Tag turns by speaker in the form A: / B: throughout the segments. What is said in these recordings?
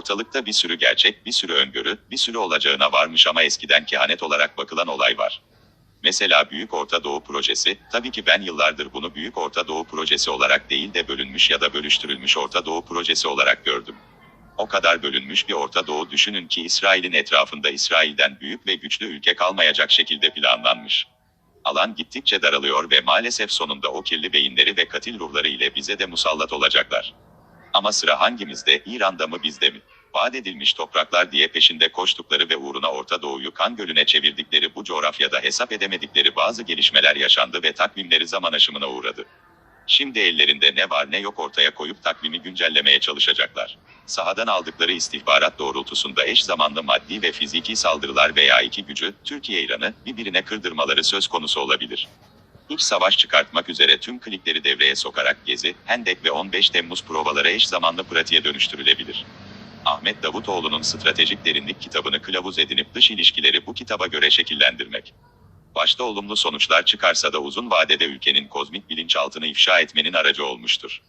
A: Ortalıkta bir sürü gerçek, bir sürü öngörü, bir sürü olacağına varmış ama eskiden kehanet olarak bakılan olay var. Mesela Büyük Orta Doğu Projesi, tabii ki ben yıllardır bunu Büyük Orta Doğu Projesi olarak değil de bölünmüş ya da bölüştürülmüş Orta Doğu Projesi olarak gördüm. O kadar bölünmüş bir Orta Doğu düşünün ki İsrail'in etrafında İsrail'den büyük ve güçlü ülke kalmayacak şekilde planlanmış. Alan gittikçe daralıyor ve maalesef sonunda o kirli beyinleri ve katil ruhları ile bize de musallat olacaklar. Ama sıra hangimizde, İran'da mı bizde mi? Vaat edilmiş topraklar diye peşinde koştukları ve uğruna Orta Doğu'yu kan gölüne çevirdikleri bu coğrafyada hesap edemedikleri bazı gelişmeler yaşandı ve takvimleri zaman aşımına uğradı. Şimdi ellerinde ne var ne yok ortaya koyup takvimi güncellemeye çalışacaklar. Sahadan aldıkları istihbarat doğrultusunda eş zamanlı maddi ve fiziki saldırılar veya iki gücü, Türkiye-İran'ı, birbirine kırdırmaları söz konusu olabilir. İç savaş çıkartmak üzere tüm klikleri devreye sokarak Gezi, Hendek ve 15 Temmuz provaları eş zamanlı pratiğe dönüştürülebilir. Ahmet Davutoğlu'nun stratejik derinlik kitabını kılavuz edinip dış ilişkileri bu kitaba göre şekillendirmek. Başta olumlu sonuçlar çıkarsa da uzun vadede ülkenin kozmik bilinçaltını ifşa etmenin aracı olmuştur.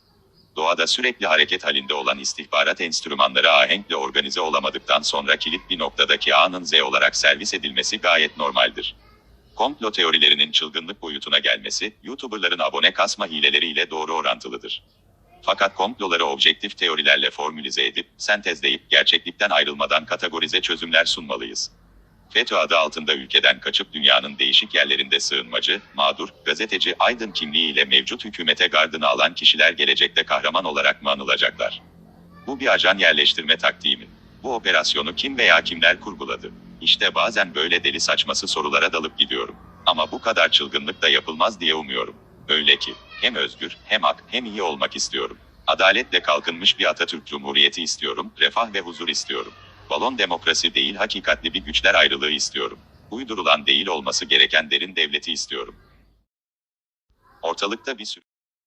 A: Doğada sürekli hareket halinde olan istihbarat enstrümanları ahenkle organize olamadıktan sonra kilit bir noktadaki A'nın Z olarak servis edilmesi gayet normaldir. Komplo teorilerinin çılgınlık boyutuna gelmesi, YouTuber'ların abone kasma hileleriyle doğru orantılıdır. Fakat komploları objektif teorilerle formülize edip, sentezleyip, gerçeklikten ayrılmadan kategorize çözümler sunmalıyız. FETÖ adı altında ülkeden kaçıp dünyanın değişik yerlerinde sığınmacı, mağdur, gazeteci, aydın kimliğiyle mevcut hükümete gardını alan kişiler gelecekte kahraman olarak mı anılacaklar? Bu bir ajan yerleştirme taktiği mi? Bu operasyonu kim veya kimler kurguladı? İşte bazen böyle deli saçması sorulara dalıp gidiyorum. Ama bu kadar çılgınlık da yapılmaz diye umuyorum. Öyle ki, hem özgür, hem hak, hem iyi olmak istiyorum. Adaletle kalkınmış bir Atatürk Cumhuriyeti istiyorum, refah ve huzur istiyorum. Balon demokrasi değil hakikatli bir güçler ayrılığı istiyorum. Uydurulan değil olması gereken derin devleti istiyorum. Ortalıkta bir sürü